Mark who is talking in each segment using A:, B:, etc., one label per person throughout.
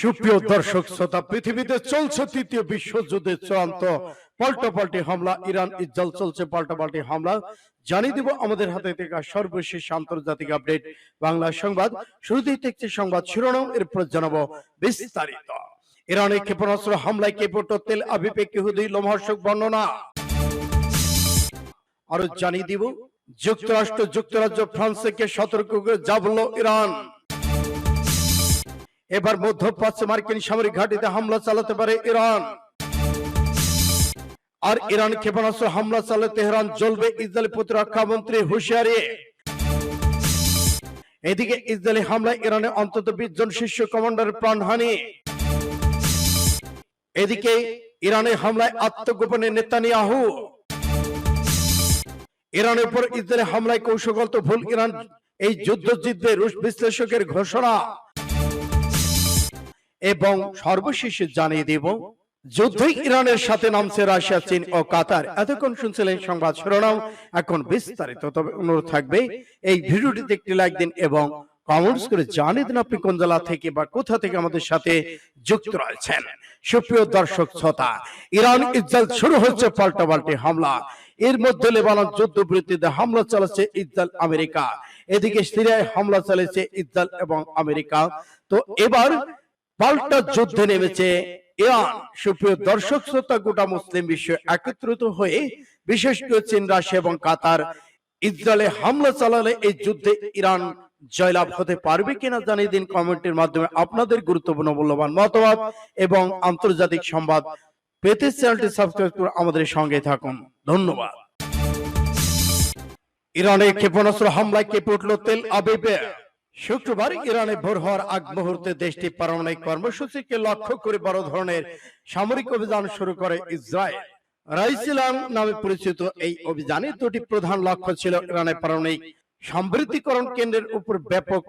A: সুপ্রিয় দর্শক শ্রোতা, পৃথিবীতে চলছে তৃতীয় বিশ্বযুদ্ধের চূড়ান্ত পাল্টাপাল্টি হামলা, ইরান ইসরায়েল চলছে পাল্টাপাল্টি হামলা। জানিয়ে দিব আমাদের হাতে থাকা সর্বশেষ আন্তর্জাতিক আপডেট, বাংলা সংবাদ। শুরুতেই দেখছে সংবাদ শিরোনাম, এরপর জানাব বিস্তারিত। ইরানের ক্ষেপণাস্ত্র হামলায় কেপট তেল আবিপেক ইহুদি লোমহর্ষক বর্ণনা। আরও জানিয়ে দিব, যুক্তরাষ্ট্র, যুক্তরাজ্য, ফ্রান্স থেকে সতর্ক করে যা বলল ইরান। এবার মধ্যপ্রাচ্যে মার্কিন সামরিক ঘাঁটিতে হামলা চালাতে পারে ইরান। আর ইরান ক্ষেপণাস্ত্র হামলা চালালে তেহরান জ্বলবে ইসরায়েলি প্রতিরক্ষা মন্ত্রী হুঁশিয়ারি। এদিকে ইসরায়েলি হামলায় ইরানে অন্তত বিশ জন শীর্ষ কমান্ডারের প্রাণহানি এদিকে ইরানের হামলায় আত্মগোপনে নেতানিয়াহু। ইরানের উপর ইসরায়েলি হামলায় কৌশলগত ভুল ইরান এই যুদ্ধ জিতবে রুশ বিশ্লেষকের ঘোষণা। এবং সর্বশেষ জানিয়ে দেব, যুদ্ধে ইরানের সাথে নামছে রাশিয়া, চীন ও কাতার। এতক্ষণ শুনছিলেন সংবাদ শিরোনাম। এখন বিস্তারিত, তবে অনুরোধ থাকবে, এই ভিডিওটিতে একটি লাইক দিন এবং কমেন্টস করে জানিয়ে দিন আপনি কোন জেলা থেকে বা কোথা থেকে আমাদের সাথে যুক্ত রয়েছেন। সুপ্রিয় দর্শক, শ্রোতা, ইরান ইসরায়েল শুরু হচ্ছে পাল্টাপাল্টি হামলা। এর মধ্যে লেবানন যুদ্ধ বিরতিতে হামলা চালাচ্ছে ইসরায়েল, আমেরিকা। এদিকে সিরিয়ায় হামলা চালিয়েছে ইসরায়েল এবং আমেরিকা। তো এবার পাল্টা যুদ্ধে নেমেছে ইরান। সুপ্রিয় দর্শক শ্রোতা গোটা মুসলিম বিশ্ব একত্রিত হয়ে বিশেষ করে চীন রাশিয়া এবং কাতার ইসরায়েলে হামলা চালালে এই যুদ্ধে ইরান জয়লাভ হতে পারবে কিনা জানিয়ে দিন কমেন্টের মাধ্যমে। আপনাদের গুরুত্বপূর্ণ মূল্যবান মতামত এবং আন্তর্জাতিক সংবাদ পেতে চ্যানেলটি সাবস্ক্রাইব করে আমাদের সঙ্গে থাকুন। ধন্যবাদ। ইরানের ক্ষেপণাস্ত্র হামলায় কেঁপে উঠল তেল আবিবে শুক্রবার ইরানে ভোর হওয়ার আগ মুহূর্তে দেশটি পারমাণবিক কর্মসূচিকে লক্ষ্য করে বড় ধরনের সামরিক অভিযান শুরু করে ইসরায়েল। রাইসিলাম নামে পরিচিত এই অভিযানে দুটি প্রধান লক্ষ্য ছিল ইরানের পারমাণবিক সমৃদ্ধিকরণ কেন্দ্রের উপর ব্যাপক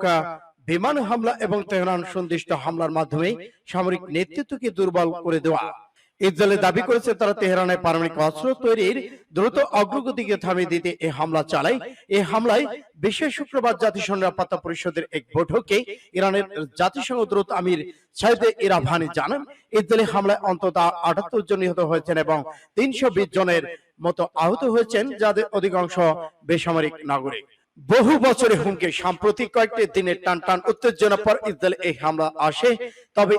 A: বিমান হামলা এবং তেহরান সন্দিষ্ট হামলার মাধ্যমে সামরিক নেতৃত্বকে দুর্বল করে দেওয়া। ইসরায়েল দাবি করেছে তারা তেহরানের পারমাণবিক অস্ত্র তৈরির দ্রুত অগ্রগতিকে থামিয়ে দিতে এই হামলা চালায়। এই হামলায় বিশেষ শুক্রবার জাতিসংঘ নিরাপত্তা পরিষদের এক বৈঠকে ইরানের জাতিসংঘ দ্রুত আমির সাইদে ইরাভানি জানান ইসরায়েলি হামলায় অন্তত আটাত্তর জন নিহত হয়েছেন এবং তিনশো বিশ জনের মতো আহত হয়েছেন যাদের অধিকাংশ বেসামরিক নাগরিক। বহু বছরের হুমকি সাম্প্রতিক কয়েকটি দিনের টান টান উত্তেজনা পর ইসরায়েল এই হামলা আসে। তবে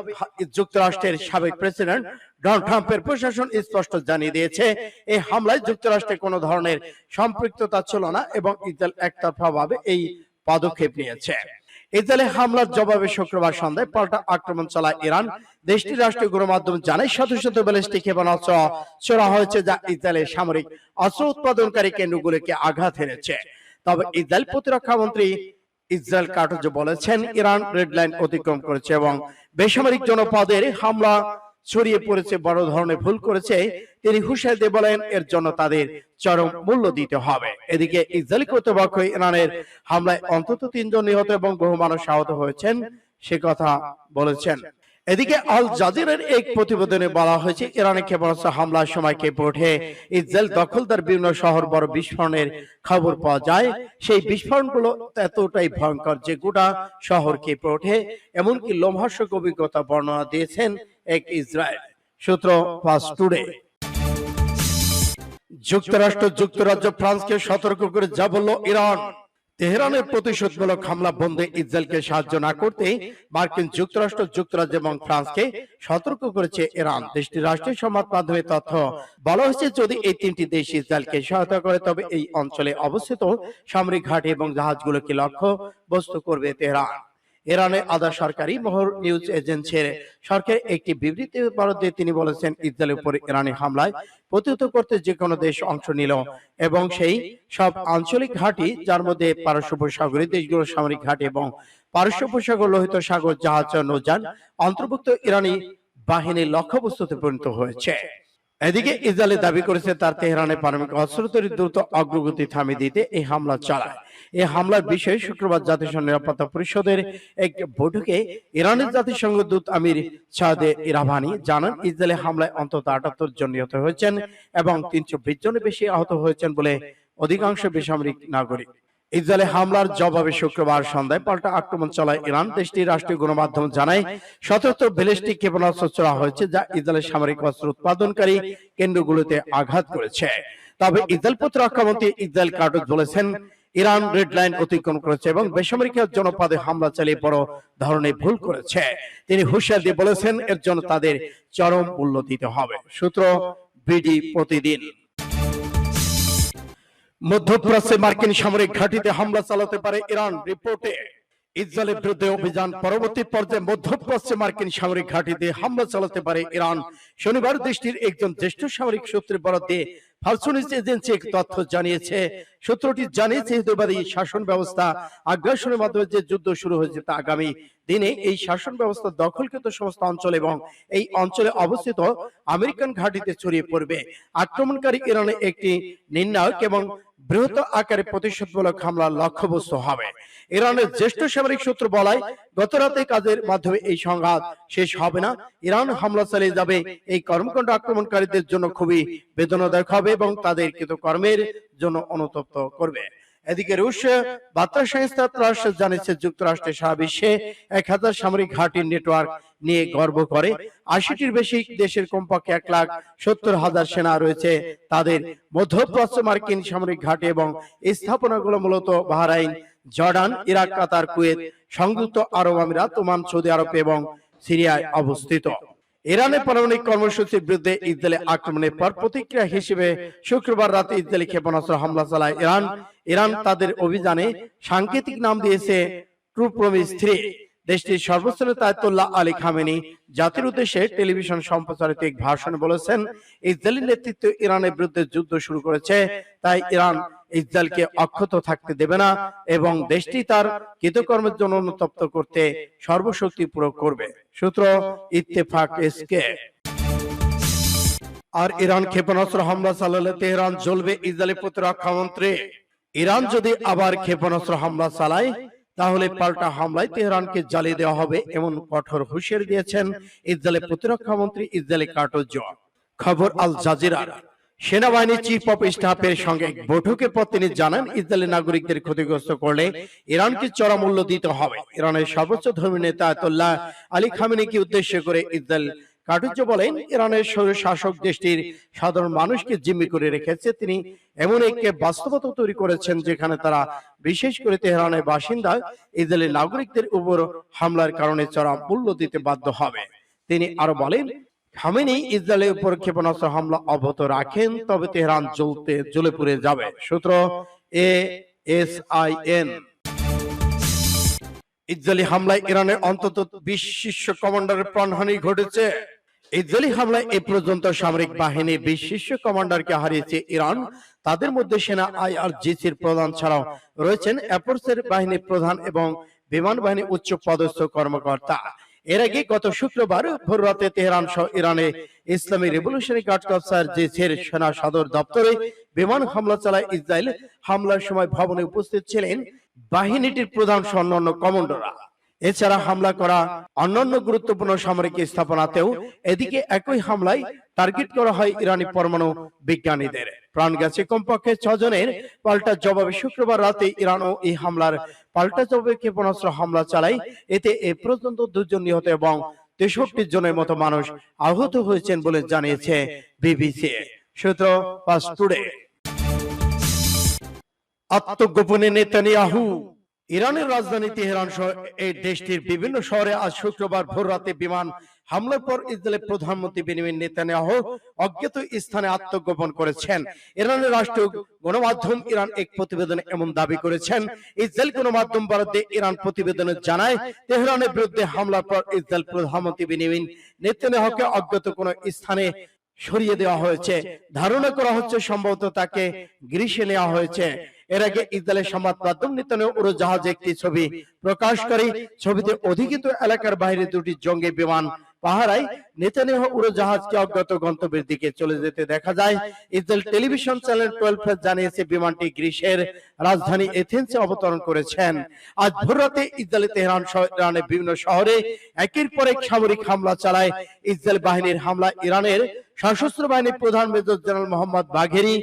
A: যুক্তরাষ্ট্রের সাবেক প্রেসিডেন্ট ডোনাল্ড ট্রাম্পের প্রশাসন স্পষ্ট জানিয়ে দিয়েছে, এই হামলায় যুক্তরাষ্ট্রের কোনো ধরনের সম্পৃক্ততা ছিল না এবং ইসরায়েল একতরফা ভাবে এই পদক্ষেপ নিয়েছে। ইসরায়েলের হামলার জবাবে শুক্রবার সন্ধ্যায় পাল্টা আক্রমণ চালায় ইরান। দেশটির রাষ্ট্রীয় গণমাধ্যম জানায় শত শত ব্যালিস্টিক ক্ষেপণাস্ত্র ছোড়া হয়েছে যা ইসরায়েলের সামরিক অস্ত্র উৎপাদনকারী কেন্দ্রগুলোকে আঘাত হেরেছে তবে ইসরায়েল প্রতিরক্ষা মন্ত্রী ইসরায়েল কাটজ বলেছেন, ইরান রেড লাইন অতিক্রম করেছে এবং বেসামরিক জনপদের হামলা ছড়িয়ে পড়েছে, বড় ধরনের ভুল করেছে, তিনি হুঁশিয়ারি দিয়ে বলেন, এর জন্য তাদের চরম মূল্য দিতে হবে। এদিকে ইসরায়েলি কর্তৃপক্ষ ইরানের হামলায় অন্তত তিনজন নিহত এবং বহু মানুষ আহত হয়েছেন, সে কথা বলেছেন। এদিকে আল জাজিরের এক প্রতিবেদনে বলা হয়েছে, ইরানে ক্ষেপণাস্ত্র হামলার সময় কেঁপে ওঠে ইসরায়েল দখলদার বিভিন্ন শহর বড় বিস্ফোরণের খবর পাওয়া যায়। সেই বিস্ফোরণগুলো এতটাই ভয়ঙ্কর যে গোটা শহর কেঁপে ওঠে, এমনকি লোমহর্ষক অভিজ্ঞতা বর্ণনা দিয়েছেন এক ইসরায়েল। সূত্র ফাস্ট টুডে। যুক্তরাষ্ট্র, যুক্তরাজ্য, ফ্রান্সকে সতর্ক করে যা বলল ইরান। তেহরানের প্রতিশোধমূলক হামলা বন্ধে ইসরায়েলকে সাহায্য না করতে মার্কিন যুক্তরাষ্ট্র, যুক্তরাজ্য এবং ফ্রান্সকে সতর্ক করেছে ইরান। দেশটির রাষ্ট্রীয় সংবাদ মাধ্যমে তথ্য বলা হয়েছে, যদি এই তিনটি দেশ ইসরায়েলকে সহায়তা করে, তবে এই অঞ্চলে অবস্থিত সামরিক ঘাঁটি এবং জাহাজগুলোকে লক্ষ্য বস্তু করবে তেহরান। ইরানের আধা সরকারি মোহর নিউজ এজেন্সির সরকার একটি বিবৃতি বরাদ দিয়ে তিনি বলেছেন, ইসরায়েলের উপর ইরানি হামলায় প্রতিহত করতে যে কোনো দেশ অংশ নিল এবং সেই সব আঞ্চলিক ঘাঁটি, যার মধ্যে পারস্য উপসাগরীয় দেশগুলোর সামরিক ঘাঁটি এবং পারস্য উপসাগর লোহিত সাগর জাহাজ নৌযান অন্তর্ভুক্ত ইরানি বাহিনীর লক্ষ্যবস্তুতে পরিণত হয়েছে। এদিকে ইসরায়েল দাবি করেছে তার তেহরানের পারমাণবিক অস্ত্র তৈরির দ্রুত অগ্রগতি থামিয়ে দিতে এই হামলা চালায়। এই হামলার বিষয়ে শুক্রবার জাতিসংঘ নিরাপত্তা পরিষদের এক বৈঠকে ইরানের জাতিসংঘ দূত আমির সাদে ইরাভানি জানান ইসরায়েলের হামলায় অন্তত আটাত্তর জন নিহত হয়েছেন এবং তিনশো বিশ জনের বেশি আহত হয়েছেন বলে অধিকাংশ বেসামরিক নাগরিক। ইসরায়েলে হামলার জবাবে শুক্রবার সন্ধ্যায় পাল্টা আক্রমণ চালায় ইরান। দেশটির রাষ্ট্রীয় গণমাধ্যম জানায় শতত ব্যালিস্টিক ক্ষেপণাস্ত্র ছোড়া হয়েছে যা ইসরায়েলের সামরিক অস্ত্র উৎপাদনকারী কেন্দ্রগুলোতে আঘাত করেছে। তবে ইসরায়েল প্রতিরক্ষা মন্ত্রী ইসরায়েল কার্টুস বলেছেন, ইরান রেড লাইন অতিক্রম করেছে এবং বেসামরিক জনপদে হামলা চালিয়ে বড় ধরনের ভুল করেছে। তিনি হুঁশিয়ার দিয়ে বলেছেন, এর জন্য তাদের চরম মূল্য দিতে হবে। সূত্র বিডি প্রতিদিন। মধ্যপ্রাচ্যে মার্কিন সামরিক ঘাঁটিতে হামলা চালাতে পারে ইরান, রিপোর্টে। ইসরায়েলের বিরুদ্ধে অভিযান পরবর্তী পর্যায়ে মধ্যপ্রাচ্যে মার্কিন সামরিক ঘাঁটিতে হামলা চালাতে পারে ইরান। শনিবার দেশটির একজন জ্যেষ্ঠ সামরিক সূত্রের বরাদ্দে আক্রমণকারী ইরানে একটি নির্ণায়ক এবং বৃহৎ আকারে প্রতিশোধমূলক হামলার লক্ষ্যবস্তু হবে। ইরানের জ্যেষ্ঠ সামরিক সূত্র বলায় গত রাতে কাজের মাধ্যমে এই সংঘাত শেষ হবে না। ইরান হামলা চালিয়ে যাবে এই কর্মকাণ্ড আক্রমণকারীদের জন্য খুবই বেদনাদায়ক হবে এবং তাদের কৃতকর্মের জন্য অনুতপ্ত করবে। এদিকে রুশ বার্তা সংস্থা ত্রাস জানিয়েছে যুক্তরাষ্ট্রের সারা বিশ্বে এক হাজার সামরিক ঘাঁটির নেটওয়ার্ক নিয়ে গর্ব করে। আশিটির বেশি দেশের কমপক্ষে এক লাখ সত্তর হাজার সেনা রয়েছে। তাদের মধ্যপ্রাচ্য মার্কিন সামরিক ঘাঁটি এবং স্থাপনাগুলো মূলত Bahrain, Jordan, Iraq, Qatar, Kuwait, সংযুক্ত আরব আমিরাত, ওমান, সৌদি আরব এবং সিরিয়ায় অবস্থিত। ইরানের পারমাণবিক কর্মসূচির বিরুদ্ধে ইসরায়েলে আক্রমণের পর প্রতিক্রিয়া হিসেবে শুক্রবার রাতে ইসরায়েলি ক্ষেপণাস্ত্র হামলা চালায় ইরান। ইরান তাদের অভিযানে সাংকেতিক নাম দিয়েছে ট্রু প্রমিস থ্রি। দেশটির সর্বোচ্চ নেতা আয়াতুল্লাহ আলী খামেনি। জাতির উদ্দেশ্যে টেলিভিশন সম্প্রচারিত এক ভাষণে বলেছেন ইসরায়েলি নেতৃত্ব ইরানের বিরুদ্ধে যুদ্ধ শুরু করেছে তাই ইরান ইসরায়েলকে অক্ষত থাকতে দেবে না এবং দেশটি তার কৃতকর্মের জন্য অনুতপ্ত করতে সর্বশক্তি প্রয়োগ করবে। সূত্র ইত্তেফাক এসকে আর ইরান ক্ষেপণাস্ত্র হামলা চালালে তেহরান জ্বলবে ইসরায়েলি প্রতিরক্ষা মন্ত্রী। ইরান যদি আবার ক্ষেপণাস্ত্র হামলা চালায় তাহলে পাল্টা হামলায় তেহরানকে জ্বালিয়ে দেওয়া হবে এমন কঠোর হুঁশিয়ারি দিয়েছেন ইসরায়েলের প্রতিরক্ষা মন্ত্রী ইসরায়েলি কার্টোজ খবর আল জাজিরার। সেনাবাহিনী চিফ অফ স্টাফের সঙ্গে এক বৈঠকের পর তিনি জানান ইসরায়েলি নাগরিকদের ক্ষতিগ্রস্ত করলে ইরানকে চড়া মূল্য দিতে হবে। ইরানের সর্বোচ্চ ধর্মীয় নেতা আয়াতুল্লাহ আলী খামেনিকে উদ্দেশ্য করে ইসরায়েল কাটুজ্য বলেন, ইরানের শাসক দেশটির সাধারণ মানুষকে জিম্মি করে রেখেছে। তিনি এমন একটি বাস্তবতা তৈরি করেছেন যেখানে তারা বিশেষ করে তেহরানের বাসিন্দা ইসরায়েলি নাগরিকদের উপর হামলার কারণে চড়া মূল্য দিতে বাধ্য হবে। তিনি আরও বলেন, খামেনি ইসরায়েলের উপর ক্ষেপণাস্ত্র হামলা অব্যাহত রাখেন, তবে তেহরান জ্বলতে, জ্বলে পুড়ে যাবে। সূত্র A S I N Israeli হামলায় ইরানের অন্তত বিশ শীর্ষ কমান্ডারের প্রাণহানি ঘটেছে। ইসরায়েলি হামলায় এ পর্যন্ত সামরিক বাহিনীর বিশ শীর্ষ কমান্ডারকে হারিয়েছে ইরান। তাদের মধ্যে সেনা আইআরজিসির প্রধান ছাড়াও রয়েছেন এয়ারফোর্সের বাহিনীর প্রধান এবং বিমান বাহিনী উচ্চ পদস্থ কর্মকর্তা। এর আগে গত শুক্রবার ভোর রাতে তেহরান সহ ইরানে ইসলামী রেভলিউশনারি গার্ড কপসার জেসের সেনা সদর দপ্তরে বিমান হামলা চালায় ইসরায়েল। হামলার সময় ভবনে উপস্থিত ছিলেন বাহিনীটির প্রধান সহ অন্যান্য কমান্ডোরা এছাড়া হামলা করা অন্যান্য গুরুত্বপূর্ণ সামরিক স্থাপনাতেও এদিকে একই হামলায় টার্গেট করা হয় ইরানি পরমাণু বিজ্ঞানীদের। প্রাণ গেছে কমপক্ষে ছজনের। পাল্টা জবাবে শুক্রবার রাতে ইরানও এই হামলার পাল্টা জবাবে ক্ষেপণাস্ত্র হামলা চালায়। এতে এ পর্যন্ত দুজন নিহত এবং তেষট্টি জনের মতো মানুষ আহত হয়েছেন বলে জানিয়েছে বিবিসি। সূত্র ফাস্ট টুডে। আত্মগোপনে নেতানিয়াহু ইরানের রাজধানী তেহরান এই দেশটির বিভিন্ন শহরে আজ শুক্রবার ভোর রাতে বিমান হামলার পর ইসরায়েলের প্রধানমন্ত্রী বেনিমিন নেতানিয়াহু অজ্ঞাত স্থানে আত্মগোপন করেছেন। ইরানের রাষ্ট্রীয় গণমাধ্যম ইরান এক প্রতিবেদনে এমন দাবি করেছেন। ইসরায়েল গণমাধ্যম বরাদ্দে ইরান প্রতিবেদনে জানায়, তেহরানের বিরুদ্ধে হামলার পর ইসরায়েল প্রধানমন্ত্রী বেনিমিন নেতানিয়াহুকে অজ্ঞাত কোনো স্থানে সরিয়ে দেওয়া হয়েছে। ধারণা করা হচ্ছে সম্ভবত তাকে গ্রীষে নেওয়া হয়েছে। এর আগে ইসরায়েলের সংবাদ মাধ্যম নিতনে উড়োজাহাজে একটি ছবি প্রকাশ করে ছবিতে অধিকৃত এলাকার বাইরে দুটি জঙ্গি বিমান পাহারায় নেতানিয়াহ উড়োজাহাজকে অজ্ঞাত গন্তব্যের দিকে চলে যেতে দেখা যায়। ইসরায়েল টেলিভিশন চ্যানেল টুয়েলভ জানিয়েছে, বিমানটি গ্রিসের রাজধানী এথেন্সে অবতরণ করেছেন। আজ ভোর রাতে ইসরায়েলি, তেহরান ইরানের বিভিন্ন শহরে একের পর এক সামরিক হামলা চালায়। ইসরায়েল বাহিনীর হামলা ইরানের সশস্ত্র বাহিনীর প্রধান মেজর জেনারেল মোহাম্মদ বাঘেরি,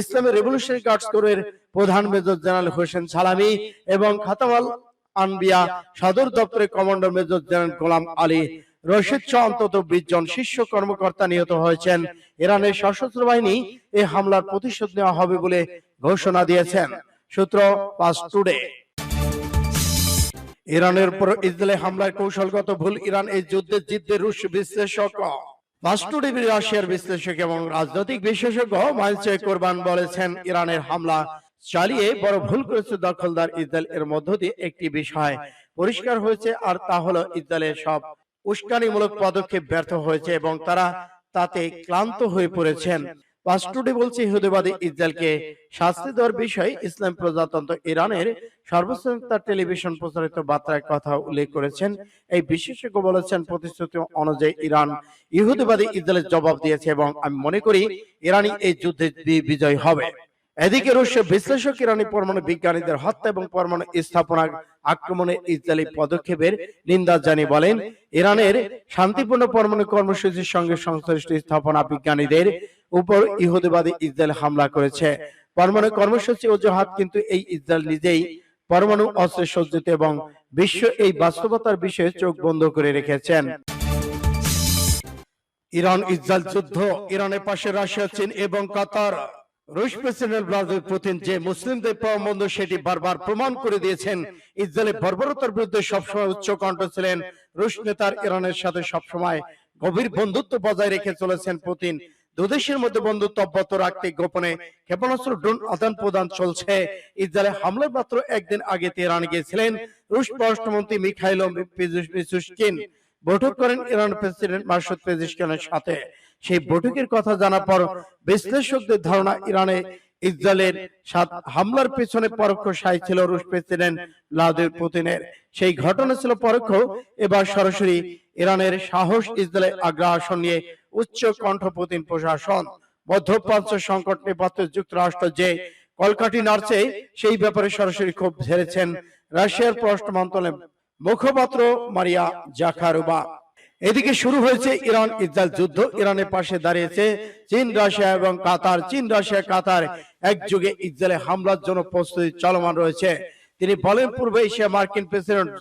A: ইসলামী রেভলিউশনারি গার্ডস কোরের প্রধান মেজর জেনারেল হোসেন সালামি এবং খাতামাল আনবিয়া সদর দপ্তরের commander major general Gholam Ali Rashid সহ অন্তত বিশ জন শীর্ষ কর্মকর্তা নিহত হয়েছেন। ইরানের সশস্ত্র বাহিনী এই হামলার প্রতিশোধ নেওয়া হবে বলে ঘোষণা দিয়েছেন। সূত্র পাস টুডে। ইরানের উপর ইসরায়েলি হামলার কৌশলগত ভুল ইরান এই যুদ্ধে জিতবে রুশ বিশ্লেষক। রাশিয়ার বিশ্লেষক এবং রাজনৈতিক বিশেষজ্ঞ মাইলচে কোরবান বলেছেন, ইরানের হামলা চালিয়ে বড় ভুল করেছে দখলদার ইসরায়েল। এর মধ্য দিয়ে একটি বিষয় পরিষ্কার হয়েছে, আর তা হলো ইসরায়েলের সব উস্কানিমূলক পদক্ষেপ ব্যর্থ হয়েছে এবং তারা তাতে ক্লান্ত হয়ে পড়েছেন। পাস্টুডি বলছে, ইহুদিবাদী ইসরায়েলকে শাস্তি দেওয়ার বিষয়ে ইসলাম প্রজাতন্ত্র ইরানের তার টেলিভিশন প্রচারিত বার্তায় কথা উল্লেখ করেছেন। এই বিশেষজ্ঞ বলেছেন, প্রতিশ্রুতি অনুযায়ী ইরান ইহুদিবাদী ইসরায়েলের জবাব দিয়েছে এবং আমি মনে করি ইরানি এই যুদ্ধে বিজয় হবে। এদিকে রুশের বিশ্লেষক ইরানি পরমাণু বিজ্ঞানীদের হত্যা এবং পরমাণু স্থাপনা আক্রমণের ইসরায়েলি পদক্ষেপের নিন্দা জানিয়ে বলেন ইরানের শান্তিপূর্ণ পরমাণু কর্মসূচির সঙ্গে সংশ্লিষ্ট স্থাপনা বিজ্ঞানীদের উপর ইহুদিবাদী ইসরায়েল হামলা করেছে। পরমাণু কর্মসূচি অজুহাত কিন্তু এই ইসরায়েল নিজেই পরমাণু অস্ত্রে সজ্জিত এবং বিশ্ব এই বাস্তবতার বিষয়ে চোখ বন্ধ করে রেখেছেন। ইরান ইসরায়েল যুদ্ধ ইরানের পাশে রাশিয়া চীন এবং কাতার রুশ প্রেসিডেন্ট ভ্লাদিমির পুতিন যে মুসলিমদের প্রবন্ধ সেটি বারবার প্রমাণ করে দিয়েছেন। ইসরায়েলের বর্বরতার বিরুদ্ধে সবসময় উচ্চ কণ্ঠ ছিলেন রুশ নেতার ইরানের সাথে সবসময় গভীর বন্ধুত্ব বজায় রেখে চলেছেন পুতিন। দুদেশের মধ্যে বন্ধুত্ব অব্যাহত রাখতে গোপনে ক্ষেপণাস্ত্র ড্রোন আদান প্রদান চলছে। ইসরায়েলের হামলার মাত্র একদিন আগে তেহরান গিয়েছিলেন রুশ পররাষ্ট্রমন্ত্রী মিখাইল পিজুশকিন। বৈঠক করেন ইরান প্রেসিডেন্ট মাসুদ পেজিশকিনের সাথে। সেই বৈঠকের কথা জানার পর বিশ্লেষকদের ধারণা ইরানে ইসরায়েলের সাত- হামলার পেছনে পরোক্ষ সাই ছিল রুশ প্রেসিডেন্ট ভ্লাদিমির পুতিনের। সেই ঘটনা ছিল পরোক্ষ। এবার সরাসরি ইরানের সাহস ইসরায়েলের আগ্রাসন নিয়ে উচ্চ কণ্ঠ পুতিন প্রশাসন। মধ্যপ্রাচ্য সংকট নেপথ্যে যুক্তরাষ্ট্র যে কলকাঠি নাড়ছে সেই ব্যাপারে সরাসরি ক্ষোভ ঝেড়েছেন রাশিয়ার পররাষ্ট্র মন্ত্রণালয়ের মুখপাত্র মারিয়া জাখারুবা এদিকে শুরু হয়েছে ইরান ইসরায়েল যুদ্ধ। ইরানের পাশে দাঁড়িয়েছে চীন, রাশিয়া এবং কাতার। চীন, রাশিয়া, কাতার একযোগে ইসরায়েলে হামলার জন্য প্রস্তুতি চলমান রয়েছে। তিনি বলেন, পূর্ব এশিয়া মার্কিন প্রেসিডেন্ট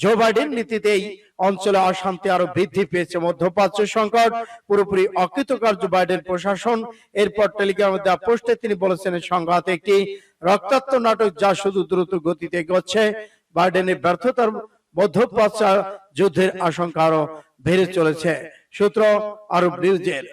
A: জো বাইডেন নীতিতে এই অঞ্চলে অশান্তি আরও বৃদ্ধি পেয়েছে। মধ্যপ্রাচ্য সংকট, পুরোপুরি অকৃতকার্য বাইডেন প্রশাসন। এরপর টেলিগ্রামে দেওয়া পোস্টে তিনি বলেছেন সংঘাত একটি রক্তাক্ত নাটক যা শুধু দ্রুত গতিতে এগোচ্ছে। বাইডেনের ব্যর্থতার মধ্যপ্রাচ্য যুদ্ধের আশঙ্কা আরও বেড়ে চলেছে। সূত্র আরব নিউজের।